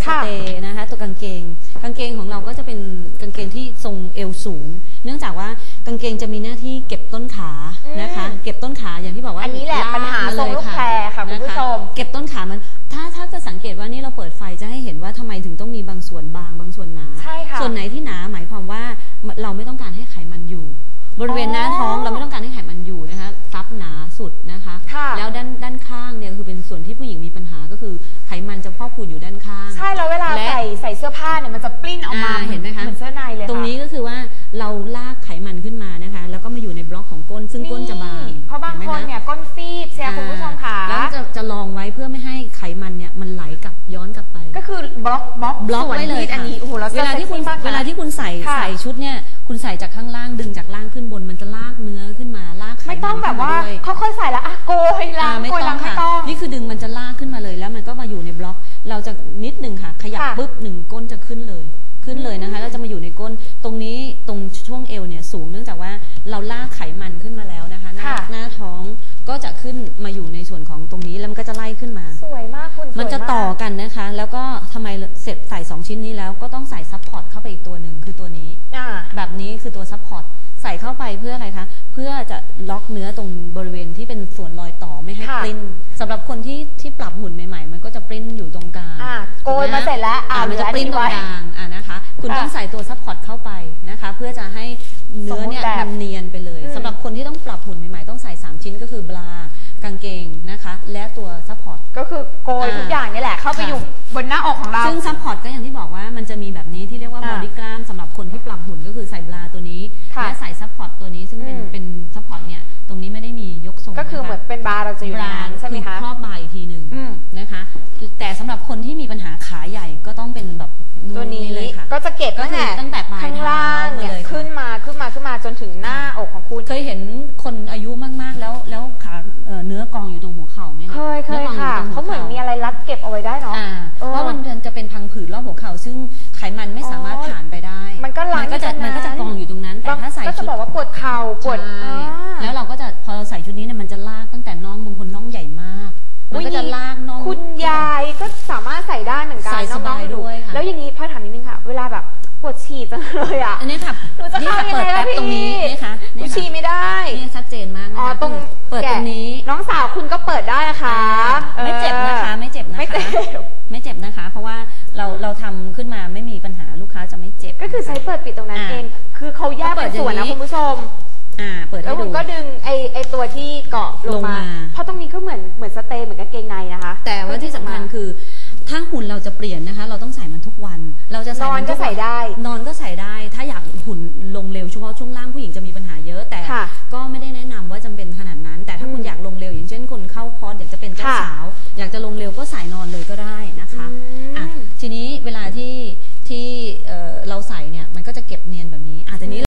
สค่ะเตย์นะคะตัวกางเกง กางเกงของเราก็จะเป็นกางเกงที่ทรงเอวสูง เนื่องจากว่ากางเกงจะมีหน้าที่เก็บต้นขานะคะ เก็บต้นขาอย่างที่บอกว่าอันนี้แหละากปัญหามาทรงเยลูกแพรค่ะคุณผู้ชมเก็บต้นขามัน ถ้าถ้าจะสังเกตว่านี่เราเปิดไฟจะให้เห็นว่าทำไมถึงต้องมีบางส่วนบางบางส่วนหนาใช่ค่ะส่วนไหนที่หนาหมายความว่าเราไม่ต้องการให้ไขมันอยู่ บริเวณหน้าท้องอ๋อเราไม่ต้องการให้ไขมันอยู่นะคะซับหนาสุดนะคะค่ะแล้วด้านด้านข้างเนี่ยคือเป็นส่วนที่ผู้ พอกพูนอยู่ด้านข้าง ใช่แล้วเวลาและ ใส่ใส่เสื้อผ้าเนี่ยมันจะปลิ้นออกมาอ่าเห็นไหมคะ เหมือนเสื้อในเลยค่ะตรงนี้ก็คือว่าเราลากไขมันขึ้นมานะคะ แล้วก็มาอยู่ในบล็อกของก้น ซึ่งก้นจะบางเพราะบางห็ไหมคนคะเนี่ยก้นฟีบเชียร์คุณผู้ชมค่ะ อ่าแล้วจะจะลองไว้เพื่อไม่ให้ไขมันเนี่ยมันไหลกลับย้อนกลับไป ก็คือบล็อกบล็อกบล็อกส่วนไว้เลยที่อันนี้โอ้โหแล้วเวลาที่คุณซ็กซี่มกนะเวลาที่คุณใส่ค่ะ ใส่ชุดเนี่ย คุณใส่จากข้างล่างดึงจากล่างขึ้นบนมันจะลากเนื้อขึ้นมาลากไขมันไม่ต้องแบบว่าขึ้นมด้วยค่อยๆใส่แล้วอะโกยล้างอ่าไม่โกยต้ล้าองงไม่ค่ะต้อง ขึ้นเลยนะคะแล้วจะมาอยู่ในก้นตรงนี้ตรงช่วงเอวเนี่ยสูงเนื่องจากว่าเราลากไขมันขึ้นมาแล้วนะคะหน้าค่ะ หน้าท้องก็จะขึ้นมาอยู่ในส่วนของตรงนี้แล้วมันก็จะไล่ขึ้นมา สวยมากคุณมันจะสวยากต่อกันนะคะ แล้วก็ทำไมเสร็จใส่สองชิ้นนี้แล้วก็ต้องใส่ซัพพอร์ตเข้าไปอีกตัวหนึ่งคือตัวนี้ อ่า แบบนี้คือตัวซัพพอร์ตใส่เข้าไปเพื่ออะไรคะ เพื่อจะล็อกเนื้อตรงบริเวณที่เป็นส่วนรอยต่อไม่ให้ค่ะ ปริ้นสำหรับคนที่ที่ปรับหุ่นใหม่ ๆ มันก็จะปริ้นอยู่ตรงกลางอ่าโกยมาเสร็จแล้วอ่าอ่ามันจะปริ้นตรงกลางอ่านะ คะคุณค่ะต้องใส่ตัวซัพพอร์ตเข้าไปนะคะ เพื่อจะให้เนื้อเนี่ยสมบูรณ์แบบมันเนียนไปเลยอืมสำหรับคนที่ต้องปรับหุ่นใหม่ๆต้องใส่สามชิ้นก็คือบลากางเกงนะคะ และตัวซัพพอร์ต ก็คือโกยอ่าทุกอย่างนี่แหละเข้าไปค่ะอยู่บนหน้าอกของเรา ซึ่งซัพพอร์ตก็อย่างที่บอกว่ามันจะมีแบบนี้ที่เรียกว่าบอ่าอดี้กล้ามสำหรับคนที่ปรับหุ่นก็คือใส่บลาตัวนี้ค่ะและใส่ซัพพอร์ตตัวนี้ซึ่งเป็นอืมเป็นซัพพอร์ตเนี่ยตรงนี้ไม่ได้มียกทรงก็คือนะคะเหมือนเป็นบาร์เราจะอยู่บในรานั้นใช่ไหมคะอครอบบาอีกทีห นึ่งอืมนะคะ แต่สำหรับคนที่มีปัญหาขาใหญ่ก็ต้องเป็นแบบตัวนี้เลยค่ะ ก็จะเก็บก็ตั้งคือแต่ตั้งแต่ปลายข้างล่างเนี่ยเท้ามาเลยค่ะ ขึ้นมาขึ้นมาขึ้นมาจนถึงหน้าอกของคุณ เคยเห็นคนอายุมากๆ แล้วแล้วขาเอ่อเนื้อกองอยู่ตรงหัวเข่าไหมคะเคยเคยนื้อกองค่ะตรงเขาเหมือนมีอะไรรัดเก็บเอาไว้ได้เนาะอ่าเออ เพราะมันจะเป็นพังผืดรอบหัวเข่าซึ่งไขมันไม่สามารถอ๋อผ่านไปได้มันก็ลังมันก็จะตรงนั้นมันก็จะกองอยู่ตรงนั้น แต่บางถ้าใส่ก็ชุจะดบอกว่าปวดเข่าปวดใช่อ่าแล้วเรา แล้วอย่างนี้พ่อถามนิดนึงค่ะ เวลาแบบปวดฉี่จังเลยอะอันนี้ค่ะหนูจะนี่เข้าค่ะยังเปิดไงล่ะแป๊บพี่ตรงนี้นี่ค่ะหนูนี่ฉี่ค่ะไม่ได้นี่ชัดเจนมากนะอ๋อคะตรงเปิดตรงนี้ น้องสาวคุณก็เปิดได้นะคะอ่าไม่เจ็บนะคะไม่เจ็บนะคะไม่เจ็บไม่เจ็บนะคะ เพราะว่าเราเราทำขึ้นมาไม่มีปัญหาลูกค้าจะไม่เจ็บ ก็คือใช้เปิดปิดตรงนั้นอ่าเอง คือเขาแยกก็เปิเป็ดนส่วนอย่างนะนี้คุณผู้ชม อ่า เปิดแล้ให้วคุดูณก็ดึงไอไอตัวที่เกาะลลงงมามาเพราะตรงนี้ก็เหมือ เราจะนอนก็ใส่ได้ นอนก็